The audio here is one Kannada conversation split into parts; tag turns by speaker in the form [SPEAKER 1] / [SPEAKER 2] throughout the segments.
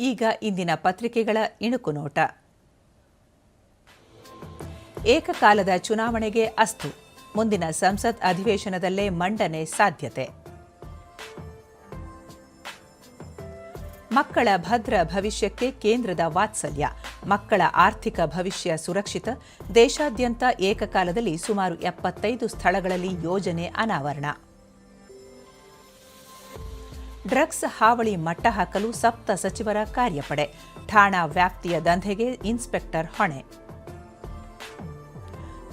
[SPEAKER 1] ಈಗ ಇಂದಿನ ಪತ್ರಿಕೆಗಳ ಇಣುಕು ನೋಟ. ಏಕಕಾಲದ ಚುನಾವಣೆಗೆ ಅಸ್ತು. ಮುಂದಿನ ಸಂಸತ್ ಅಧಿವೇಶನದಲ್ಲೇ ಮಂಡನೆ ಸಾಧ್ಯತೆ. ಮಕ್ಕಳ ಭದ್ರ ಭವಿಷ್ಯಕ್ಕೆ ಕೇಂದ್ರದ ವಾತ್ಸಲ್ಯ. ಮಕ್ಕಳ ಆರ್ಥಿಕ ಭವಿಷ್ಯ ಸುರಕ್ಷಿತ. ದೇಶಾದ್ಯಂತ ಏಕಕಾಲದಲ್ಲಿ ಸುಮಾರು ಎಪ್ಪತ್ತೈದು ಸ್ಥಳಗಳಲ್ಲಿ ಯೋಜನೆ ಅನಾವರಣ. ಡ್ರಗ್ಸ್ ಹಾವಳಿ ಮಟ್ಟ ಹಾಕಲು ಸಪ್ತ ಸಚಿವರ ಕಾರ್ಯಪಡೆ. ಠಾಣಾ ವ್ಯಾಪ್ತಿಯ ದಂಧೆಗೆ ಇನ್ಸ್ಪೆಕ್ಟರ್ ಹೊಣೆ.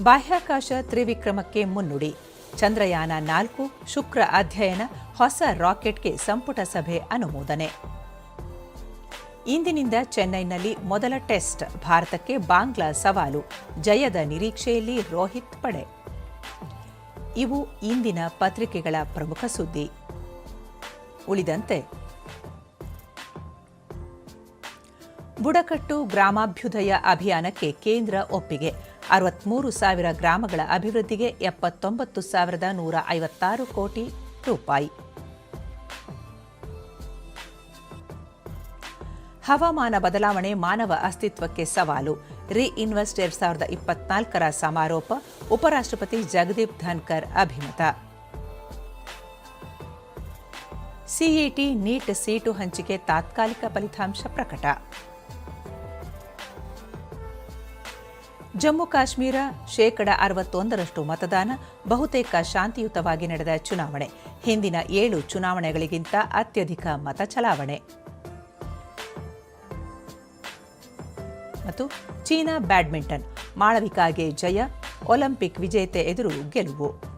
[SPEAKER 1] ಬಾಹ್ಯಾಕಾಶ ತ್ರಿವಿಕ್ರಮಕ್ಕೆ ಮುನ್ನುಡಿ. ಚಂದ್ರಯಾನ ನಾಲ್ಕು, ಶುಕ್ರ ಅಧ್ಯಯನ, ಹೊಸ ರಾಕೆಟ್ಗೆ ಸಂಪುಟ ಸಭೆ ಅನುಮೋದನೆ. ಇಂದಿನಿಂದ ಚೆನ್ನೈನಲ್ಲಿ ಮೊದಲ ಟೆಸ್ಟ್, ಭಾರತಕ್ಕೆ ಬಾಂಗ್ಲಾ ಸವಾಲು, ಜಯದ ನಿರೀಕ್ಷೆಯಲ್ಲಿ ರೋಹಿತ್ ಪಡೆ. ಇವು ಇಂದಿನ ಪತ್ರಿಕೆಗಳ ಪ್ರಮುಖ ಸುದ್ದಿ. ಉಳಿದಂತೆ. ಬುಡಕಟ್ಟು ಗ್ರಾಮಾಭ್ಯುದಯ ಅಭಿಯಾನಕ್ಕೆ ಕೇಂದ್ರ ಒಪ್ಪಿಗೆ. ಅರವತ್ಮೂರು ಸಾವಿರ ಗ್ರಾಮಗಳ ಅಭಿವೃದ್ಧಿಗೆ ಎಪ್ಪತ್ತೊಂಬತ್ತು ಸಾವಿರದ ನೂರ ಐವತ್ತಾರು ಕೋಟಿ ರೂಪಾಯಿ. ಹವಾಮಾನ ಬದಲಾವಣೆ ಮಾನವ ಅಸ್ತಿತ್ವಕ್ಕೆ ಸವಾಲು. ರೀಇನ್ವೆಸ್ಟ್ ಎರಡ್ ಸಾವಿರದ ಇಪ್ಪತ್ನಾಲ್ಕರ ಸಮಾರೋಪ ಉಪರಾಷ್ಟ್ರಪತಿ ಜಗದೀಪ್ ಧನ್ಕರ್ ಅಭಿಮತ. ಸಿಇಟಿ ನೀಟ್ ಸೀಟು ಹಂಚಿಕೆ ತಾತ್ಕಾಲಿಕ ಫಲಿತಾಂಶ ಪ್ರಕಟ. ಜಮ್ಮು ಕಾಶ್ಮೀರ ಶೇಕಡ ಅರವತ್ತೊಂದರಷ್ಟು ಮತದಾನ ಬಹುತೇಕ ಶಾಂತಿಯುತವಾಗಿ ನಡೆದ ಚುನಾವಣೆ. ಹಿಂದಿನ ಏಳು ಚುನಾವಣೆಗಳಿಗಿಂತ ಅತ್ಯಧಿಕ ಮತ ಚಲಾವಣೆ. ಮತ್ತು ಚೀನಾ ಬ್ಯಾಡ್ಮಿಂಟನ್, ಮಾಳವಿಕಾಗೆ ಜಯ, ಒಲಿಂಪಿಕ್ ವಿಜೇತೆ ಎದುರು ಗೆಲುವು.